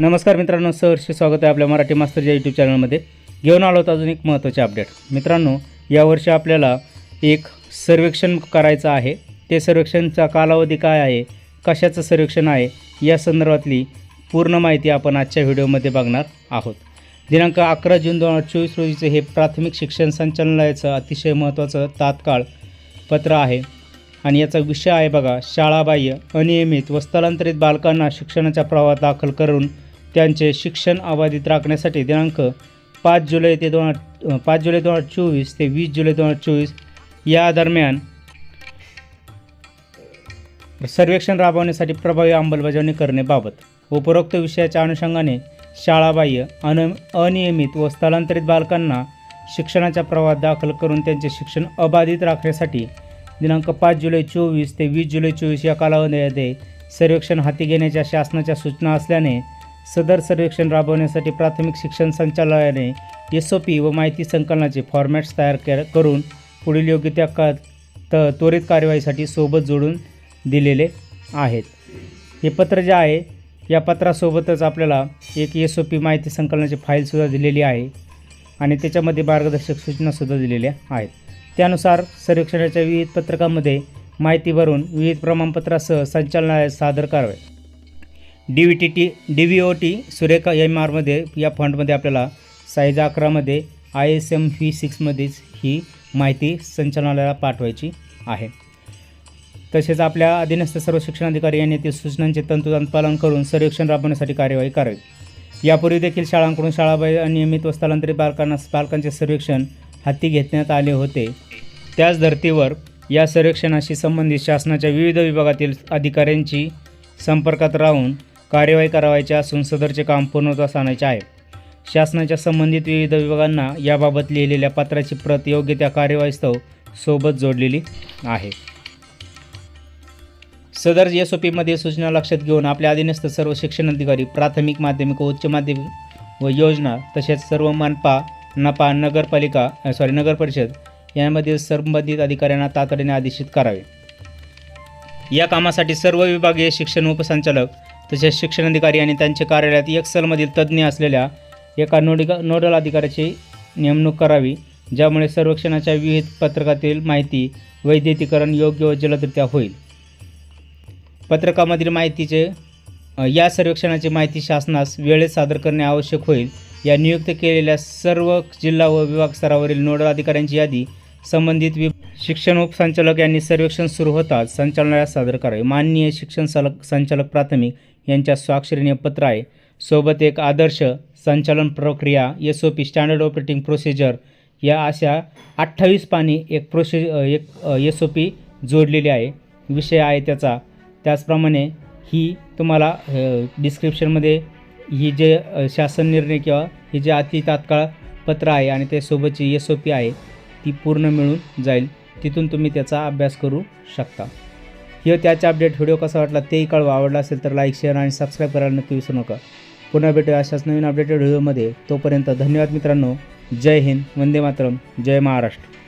नमस्कार मित्रांनो सहर्ष स्वागत आहे आपल्या मराठी मास्तरच्या यूट्यूब चॅनलमध्ये घेऊन आलो होतो अजून एक महत्त्वाचे अपडेट मित्रांनो यावर्षी आपल्याला एक सर्वेक्षण करायचं आहे. ते सर्वेक्षणचा कालावधी काय आहे? कशाचं सर्वेक्षण आहे? या संदर्भातली पूर्ण माहिती आपण आजच्या व्हिडिओमध्ये बघणार आहोत. दिनांक अकरा जून दोन हजार चोवीस रोजीचं हे प्राथमिक शिक्षण संचालनालयाचं अतिशय महत्त्वाचं तात्काळ पत्र आहे. आणि याचा विषय आहे बघा शाळाबाह्य अनियमित व स्थलांतरित बालकांना शिक्षणाच्या प्रवाहात दाखल करून त्यांचे शिक्षण अबाधित राखण्यासाठी दिनांक पाच जुलै ते दोन हजार पाच जुलै दोन हजार चोवीस ते वीस जुलै दोन हजार चोवीस या दरम्यान सर्वेक्षण राबवण्यासाठी प्रभावी अंमलबजावणी करण्याबाबत उपरोक्त विषयाच्या अनुषंगाने शाळाबाह्य अन अनियमित व स्थलांतरित बालकांना शिक्षणाच्या प्रवाहात दाखल करून त्यांचे शिक्षण अबाधित राखण्यासाठी दिनांक पाच जुलै चोवीस ते वीस जुलै चोवीस या कालावधीमध्ये सर्वेक्षण हाती घेण्याच्या शासनाच्या सूचना असल्याने सदर सर्वेक्षण राबवण्यासाठी प्राथमिक शिक्षण संचालनालयाने एस ओ पी व माहिती संकलनाचे फॉर्मॅट्स तयार कर करून पुढील योग्य त्या का त त्वरित कार्यवाहीसाठी सोबत जोडून दिलेले आहेत. हे पत्र जे आहे या पत्रासोबतच आपल्याला एक एस ओ पी माहिती संकलनाची फाईलसुद्धा दिलेली आहे आणि त्याच्यामध्ये मार्गदर्शक सूचनासुद्धा दिलेल्या आहेत. त्यानुसार सर्वेक्षणाच्या विविध पत्रकामध्ये माहिती भरून विविध प्रमाणपत्रासह संचालनालयात सादर करावे D V T T D V O T Surekha M आरमध्ये या फंडमध्ये आपल्याला साईज अकरामध्ये आय एस एम व्ही सिक्समध्येच ही माहिती संचालनालयाला पाठवायची आहे. तसेच आपल्या अधीनस्थ सर्व शिक्षणाधिकारी यांनी ते सूचनांचे तंतोतंत पालन करून सर्वेक्षण राबवण्यासाठी कार्यवाही करावी. यापूर्वी देखील शाळांकडून शाळाबाहेर अनियमित व स्थलांतरित बालकांना बालकांचे सर्वेक्षण हाती घेण्यात आले होते. त्याच धर्तीवर या सर्वेक्षणाशी संबंधित शासनाच्या विविध विभागातील अधिकाऱ्यांची संपर्कात राहून कार्यवाही करावायची असून सदरचे काम पूर्णत्वास आणायचे आहे. शासनाच्या संबंधित विविध विभागांना याबाबत लिहिलेल्या पत्राची प्रत योग्य त्या कार्यवाहीस्तव सोबत जोडलेली आहे. सदर एस ओ पीमध्ये सूचना लक्षात घेऊन आपल्या अधीनस्थ सर्व शिक्षण अधिकारी प्राथमिक माध्यमिक व उच्च माध्यमिक व योजना तसेच सर्व मनपा नपा नगरपालिका सॉरी नगर परिषद यामधील संबंधित अधिकाऱ्यांना तातडीने आदेशित करावे. या कामासाठी सर्व विभागीय शिक्षण उपसंचालक तसेच शिक्षणाधिकारी आणि त्यांच्या कार्यालयात एक्सलमधील तज्ज्ञ असलेल्या एका नोडिका नोडल अधिकाऱ्याची नेमणूक करावी ज्यामुळे सर्वेक्षणाच्या विविध पत्रकातील माहिती वैद्यकीकरण योग्य व जलदरित्या होईल. पत्रकामधील माहितीचे या सर्वेक्षणाची माहिती शासनास वेळेत सादर करणे आवश्यक होईल. या नियुक्त केलेल्या सर्व जिल्हा व विभाग स्तरावरील नोडल अधिकाऱ्यांची यादी संबंधित वि शिक्षण उपसंचालक यांनी सर्वेक्षण सुरू होताच संचालनालयात सादर करावे. माननीय शिक्षण सलक संचालक प्राथमिक यांच्या स्वाक्षरीने पत्र आहे. सोबत एक आदर्श संचालन प्रक्रिया S O P standard operating procedure या अशा अठ्ठावीस पाणी एक प्रोसे एक एस ओ पी जोडलेली आहे. विषय आहे त्याचा. त्याचप्रमाणे ही तुम्हाला डिस्क्रिप्शनमध्ये ही जे शासन निर्णय किंवा ही जे अति तात्काळ पत्र आहे आणि त्यासोबतची एस ओ पी आहे ती पूर्ण मिळून जाईल. तिथून तुम्ही त्याचा अभ्यास करू शकता. हे त्याचा अपडेट व्हिडिओ कसा वाटला तेही कळवा. आवडला असेल तर लाईक शेअर आणि सबस्क्राईब करायला नक्की विसरू नका. पुन्हा भेटूया अशाच नवीन अपडेटेड व्हिडिओमध्ये तोपर्यंत धन्यवाद मित्रांनो. जय हिंद. वंदे मातरम. जय महाराष्ट्र.